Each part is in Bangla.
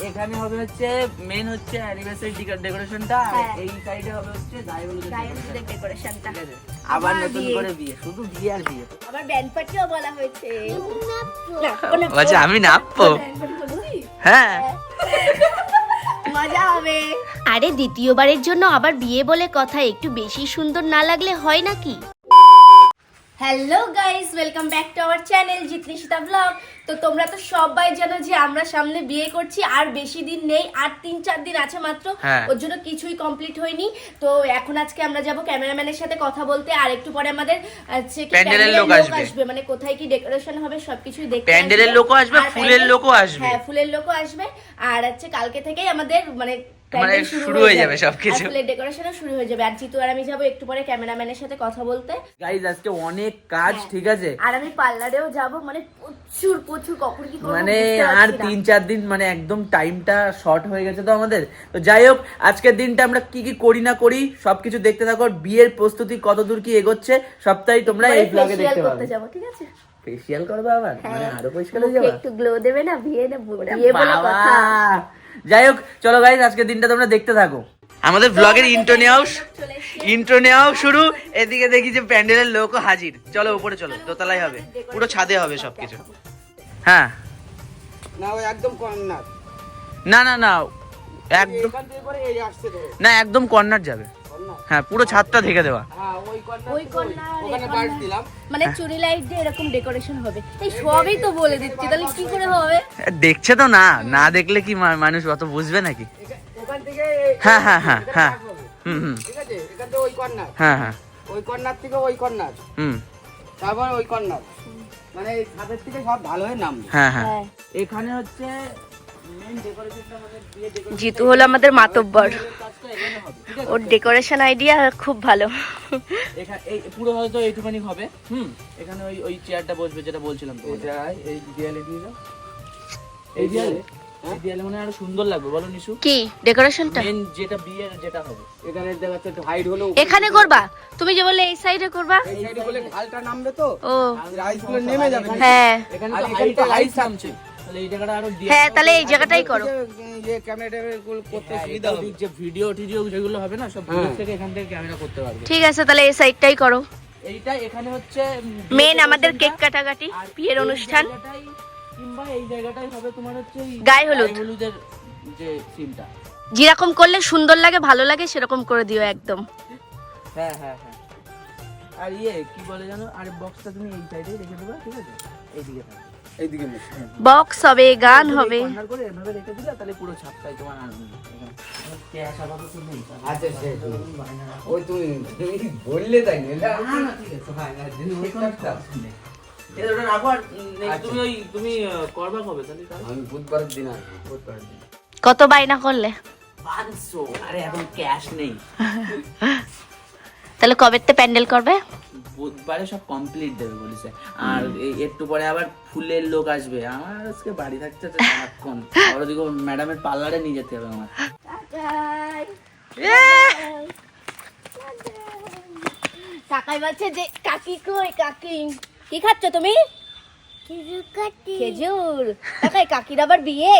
এখানে হবে হচ্ছে মেন হচ্ছে অ্যানিভার্সারি ডেকোরেশনটা আর হ্যাঁ। এই সাইডে হবে হচ্ছে ডেকোরেশনটা আবার আবার নতুন করে বিয়ে শুধু বিয়ে আর বিয়ে। আবার ব্যান্ড পার্টিও বলা হয়েছে। না, আমি নাপবো? হ্যাঁ। মজা হবে। আরে দ্বিতীয়বারের জন্য আবার বিয়ে বলে কথা একটু বেশি সুন্দর না লাগলে হয় নাকি? Hello guys welcome back to our channel Jitnishita vlog তো তোমরা তো সবাই জানো যে আমরা সামনে বিয়ে করছি আর বেশি দিন নেই আর তিন চার দিন আছে মাত্র হ্যাঁ। ওর জন্য কিছুই কমপ্লিট হয়নি তো এখন আজকে আমরা যাব ক্যামেরাম্যানের সাথে কথা বলতে আর একটু পরে আমাদের প্যান্ডেলের লোক আসবে। মানে কোথায় কি ডেকোরেশন হবে সবকিছুই দেখতে প্যান্ডেলের। লোকও আসবে, ফুলের লোকও আসবে। হ্যাঁ ফুলের লোকও আসবে আর হচ্ছে কালকে থেকেই আমাদের মানে মানে শুরু হয়ে যাবে সবকিছু। ফুলের ডেকোরেশনও শুরু হয়ে যাবে। আর জিতু আর আমি যাব একটু পরে ক্যামেরাম্যানের সাথে কথা বলতে। গাইজ আজকে অনেক কাজ হ্যাঁ। ঠিক আছে? আর আমি পার্লারেও যাব মানে প্রচুর প্রচুর কখন কি মানে আর তিন চার দিন মানে একদম টাইমটা শর্ট হয়ে গেছে তো আমাদের। তো যাই হোক আজকের দিনটা আমরা কি কি করি না করি সবকিছু দেখতে থাকো। বিয়ের প্রস্তুতি কত দূর কি এগোচ্ছে সবটাই তোমরা এই ব্লগে দেখতে পাবে। যাব ঠিক আছে? ফেসিয়াল করবে আবার? মানে আরও পরিষ্কার হয়ে যাবে? একটু গ্লো দেবে না? বিয়ে না বিয়ে বলে বাবা! কথা যাই হোক চলো গাইজ আজকের দিনটা তোমরা দেখতে থাকো। আমাদের ব্লগের ইন্ট্রো নেওয়াও ইন্ট্রো নেওয়াও শুরু। এদিকে দেখি যে প্যান্ডেলের লোকও হাজির। চলো উপরে চলো দোতলাই হবে। পুরো ছাদে হবে সবকিছু। হ্যাঁ। না একদম কর্নার। না না না একদম না একদম কর্নার যাবে। হ্যাঁ পুরো ছাদটা ঢেকে দেওয়া। হ্যাঁ ওই কর্নার দিলাম। মানে চুরি লাইট দিয়ে এরকম ডেকোরেশন হবে। এই সবই তো বলে দিচ্ছি তাহলে কি করে হবে? দেখছে তো না না দেখলে কি মা- মানুষ অত বুঝবে নাকি? ওখান থেকে হ্যাঁ হ্যাঁ হ্যাঁ হ্যাঁ। হুম হুম। ঠিক আছে? এখান থেকে ওই কর্নার হ্যাঁ হ্যাঁ। ওই কর্নার থেকে ওই কর্নার হুম। তারপর ওই কর্নার মানে এই ছাদের থেকে সব ভালো হয়ে নামবে। হ্যাঁ হ্যাঁ। হ্যাঁ। এখানে হচ্ছে জিতু হলো আমাদের মাতব্বর। ওর ডেকোরেশন আইডিয়া খুব ভালো। এই পুরো হয়তো এইটুখানি হবে। হুম এখানে ওই ওই চেয়ারটা বসবে যেটা বলছিলাম এই দেয়ালে দিয়ে দাও এই দেয়ালে? এই দেয়ালে। মনে আরও সুন্দর লাগবে বলো নিশু। কি ডেকোরেশনটা মেন যেটা বিয়ের যেটা হবে। এখানে দেখাচ্ছে একটু হাইট হলো এখানে করবা? তুমি যে বললে এই সাইডে করবা? এই সাইডে বলে ঢালটা নামবে তো? ও। রাইসগুলো নেমে যাবে। হ্যাঁ। এখানে তো তো হাইট নামছে। হ্যাঁ তাহলে এই জায়গাটাই করো। যে ক্যামেরা করতে হ্যাঁ, সুবিধা হবে ঠিক যে ভিডিও টিডিও যেগুলো হবে না সব থেকে এখান থেকে ক্যামেরা করতে পারবে। ঠিক আছে তাহলে এই সাইডটাই করো। এইটা এখানে হচ্ছে মেন আমাদের কেক কাটাকাটি বিয়ের অনুষ্ঠান। কিংবা এই জায়গাটাই হবে তোমার হচ্ছে গায়ে হলুদ। হলুদের যে সিনটা যেরকম করলে সুন্দর লাগে ভালো লাগে সেরকম করে দিও একদম। হ্যাঁ হ্যাঁ হ্যাঁ। আর ইয়ে কি বলে জানো আর বক্সটা তুমি এই সাইডে রেখে দেবা ঠিক আছে? এইদিকে থাকবে। বক্স হবে গান হবে। কত বায়না করলে? আরে এখন ক্যাশ নেই। তাহলে কবে তে প্যান্ডেল করবে? বুধবারে সব কমপ্লিট দেবে বলেছে। আর একটু পরে আবার ফুলের লোক আসবে। আমার আজকে বাড়ি থাকতে হচ্ছে সারাক্ষণ। আর ওদিকে ম্যাডামের পার্লারে নিয়ে যেতে হবে আমার। কাকাই বলছে যে কাকি কই কাকি? কি খাচ্ছ তুমি? খেজুর কাকাই কাকির আবার বিয়ে?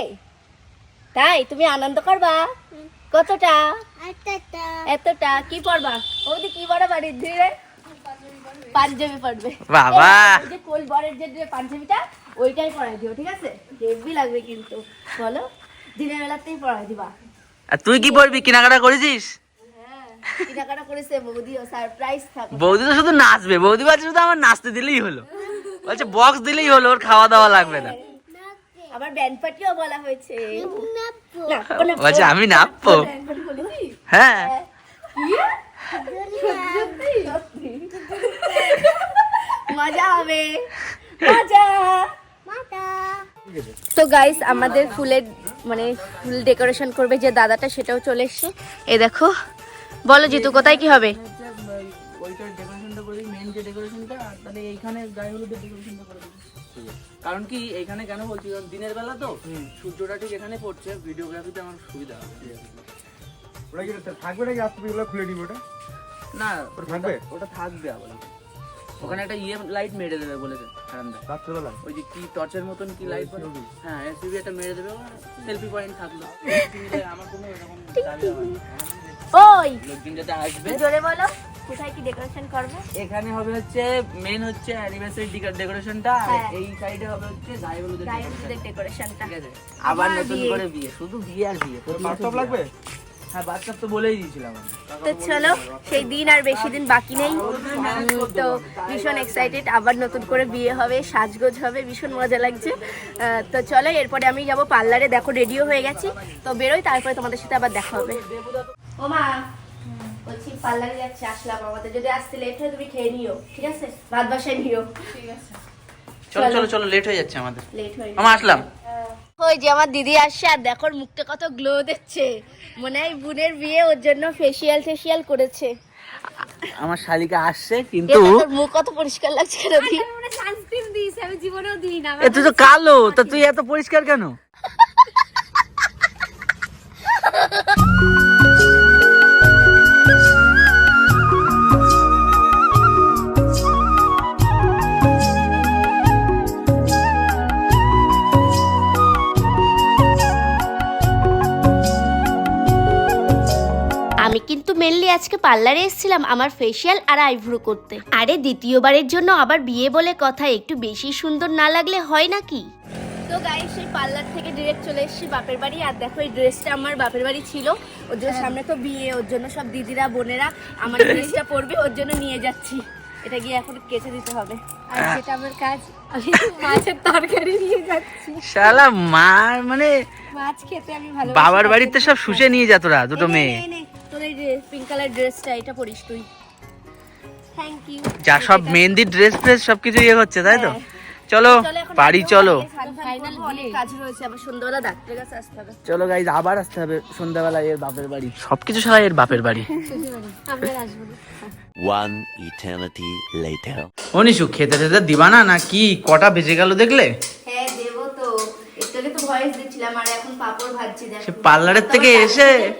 তাই তুমি আনন্দ করবা? কতটা? এতটা? কি পড়বা? ওদি কি বড় বাড়ির ধীরে পাঞ্জাবি পড়বে বাবা! যে কোল বরের যে পাঞ্জাবিটা ওইটাই পরাই দিও ঠিক আছে? হেভি লাগবে কিন্তু বলো? দিনের বেলাতেই পরাই দিবা। আর তুই কি পড়বি কেনাকাটা করেছিস? হ্যাঁ কেনাকাটা করেছে বৌদিও সারপ্রাইজ থাকবে। বৌদি তো শুধু নাচবে বৌদি বলছে শুধু আমার নাচতে দিলেই হলো। বলছে বক্স দিলেই হলো ওর খাওয়া দাওয়া লাগবে না। আবার ব্যান্ড পার্টিও বলা হয়েছে। বলছে আমি পার্টি বলেছি? হ্যাঁ সত্যি, সত্যি। মজা হবে মজা তো গাইস আমাদের ফুলের মানে ফুল ডেকোরেশন করবে যে দাদাটা সেটাও চলে এসছে। এই দেখো বলো জিতু কোথায় কি হবে? কারণ কি এখানে কেন বলছি? দিনের বেলা তো সূর্যটা ঠিক এখানে পড়ছে ভিডিওগ্রাফিতে আমার সুবিধা হবে। ওটা কি থাকবে নাকি? আসতে খুলে নিব ওটা? না ওটা থাকবে? ওটা থাকবে আবার। ওখানে একটা ইয়ে লাইট মেরে দেবে বলেছে হারামদা ওই যে কি টর্চের মতন কি লাইট হ্যাঁ এসইবি একটা মেরে দেবে সেলফি পয়েন্ট থাকল। আমার কোনো এরকম। ওই! লোকজন যাতে আসবে। জোরে বলো কোথায় কি ডেকোরেশন করবে? এখানে হবে হচ্ছে মেন হচ্ছে অ্যানিভার্সারি ডেকোরেশনটা আর হ্যাঁ। এই সাইডে হবে হচ্ছে গায়ে হলুদের ডেকোরেশনটা ঠিক আছে। আবার নতুন করে বিয়ে শুধু বিয়ে আর বিয়ে। লাগবে? হ্যাঁ বাচ্চা তো বলেই দিয়েছিলাম তো চলো সেই দিন আর বেশি দিন বাকি নেই। তো ভীষণ এক্সাইটেড আবার নতুন করে বিয়ে হবে সাজগোজ হবে ভীষণ মজা লাগছে। তো চলো এরপরে আমি যাব পার্লারে। দেখো রেডিও হয়ে গেছি। তো বেরোই তারপরে তোমাদের সাথে আবার দেখা হবে। ও মা বলছি পার্লারে যাচ্ছি আসলাম আমাদের। যদি আসতে লেট হয় তুমি খেয়ে নিও ঠিক আছে? ভাত বাসায় নিও। চলো চলো চলো লেট হয়ে যাচ্ছে আমাদের। লেট হয়ে মামা আসলাম। ওই যে আমার দিদি আসছে আর দেখো মুখটা কত গ্লো দিচ্ছে। মনে হয় বোনের বিয়ে ওর জন্য ফেসিয়াল ফেসিয়াল করেছে। আমার শালিকা আসছে কিন্তু মুখ কত পরিষ্কার লাগছে কেন দি সানস্ক্রিন দিস আমি জীবনেও দিই না। এ তুই তো কালো তা তুই এত পরিষ্কার কেন? আমি কিন্তু মেনলি আজকে পার্লারে এসেছিলাম আমার ফেসিয়াল আর আইব্রো করতে। আরে দ্বিতীয়বারের জন্য আবার বিয়ে বলে কথা একটু বেশি সুন্দর না লাগলে হয় নাকি? তো গাইস সেই পার্লার থেকে ডিরেক্ট চলে এসেছি বাপের বাড়ি আর দেখো এই ড্রেসটা আমার বাপের বাড়ি ছিল। ওর জন্য সামনে তো বিয়ে ওর জন্য সব দিদিরা বোনেরা আমার ড্রেসটা পরবে ওর জন্য নিয়ে যাচ্ছি। এটা গিয়ে এখন কেচে দিতে হবে। আর যেটা আমার কাজ আমি মাছের তরকারি নিয়ে যাচ্ছি। শালা মা মানে মাছ খেতে আমি ভালো বাবার বাড়িতে সব শুষে নিয়ে যা তোরা দুটো মেয়ে। এই যে পিঙ্ক কালার ড্রেসটা এটা পরিস তুই। থ্যাংক ইউ যা সব মেহেন্দি ড্রেস ফ্রেস সবকিছু ইয়ে হচ্ছে তাই তো? হ্যাঁ। চলো বাড়ি চলো। সন্ধ্যাবেলা কাছে চলো গাইজ আবার আসতে হবে সন্ধ্যাবেলায় এর বাপের বাড়ি। সবকিছু শালা এর বাপের বাড়ি। আমরা আসব। না One eternity later. ও খেতে খেতে দিবা না না কি কটা বেজে গেল দেখলে? হ্যাঁ দেবো তো। একটু আগে তো ভয়েস দিচ্ছিলাম আর এখন পাপড় ভাজছি দেখো। সে পার্লারের থেকে এসে-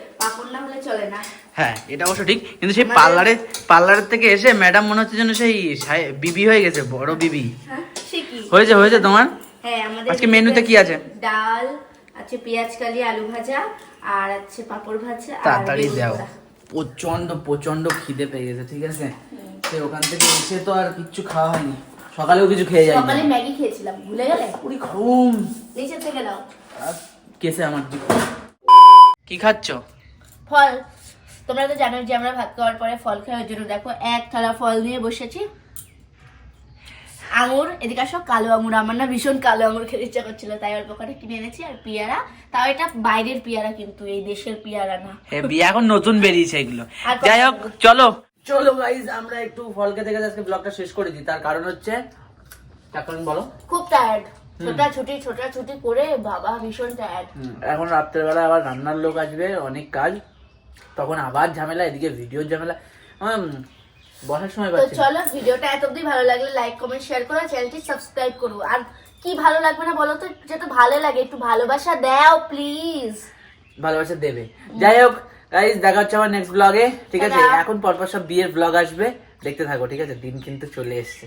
চলে না। হ্যাঁ এটা অবশ্য ঠিক। কিন্তু সেই পার্লারে পার্লারের থেকে এসে ম্যাডাম মনে হচ্ছে যেন সেই বিবি হয়ে গেছে বড় বিবি। হ্যাঁ হয়েছে হয়েছে তোমার? হ্যাঁ আজকে মেনুতে কি আছে? ডাল আছে পেঁয়াজ কালি আলু ভাজা আর আছে পাপড় ভাজা তাড়াতাড়ি দাও। প্রচণ্ড প্রচণ্ড খিদে পেয়ে গেছে ঠিক আছে? সে ওখান থেকে এসে তো আর কিচ্ছু খাওয়া হয়নি। সকালেও কিছু খেয়ে যায়নি। সকালে ম্যাগি খেয়েছিলাম ভুলে গেলে? পুরি ঘুম। নিচে থেকে নাও কেসে আমার কি খাচ্ছ? ফল। তোমরা তো জানো যে আমরা ভাত খাওয়ার পরে ফল খাই ওই জন্য দেখো এক থালা ফল নিয়ে বসেছি। আঙুর এদিকে আসো কালো আঙুর। আমার না ভীষণ কালো আঙুর খেতে ইচ্ছা করছিল তাই অল্প করে কিনে এনেছি। আর পেয়ারা তাও এটা বাইরের পেয়ারা কিন্তু এই দেশের পেয়ারা না। বিয়ে এখন নতুন বেরিয়েছে এগুলো। যাই হোক চলো। চলো গাইজ আমরা একটু ফল খেতে খেতে আজকে ব্লগটা শেষ করে দিই। তার কারণ হচ্ছে তার কারণ বলো। খুব টায়ার্ড ছোটা ছুটি ছোটা ছুটি করে বাবা ভীষণ টায়ার্ড এখন রাত্রেবেলা আবার রান্নার লোক আসবে অনেক কাজ। তখন আবার ঝামেলা এদিকে ভিডিওর ঝামেলা। বসার সময় তো চলো ভিডিওটা এত অব্দি ভালো লাগলে লাইক কমেন্ট শেয়ার করো চ্যানেলটি সাবস্ক্রাইব করো। আর কি ভালো লাগবে না বলো তো? যেটা ভালো লাগে একটু ভালোবাসা দাও প্লিজ ভালোবাসা দেবে। যাই হোক গাইজ দেখা হচ্ছে আমার নেক্সট ব্লগে ঠিক আছে। এখন পরপর সব বিয়ের ব্লগ আসবে। দেখতে থাকো ঠিক আছে? দিন কিন্তু চলে এসছে।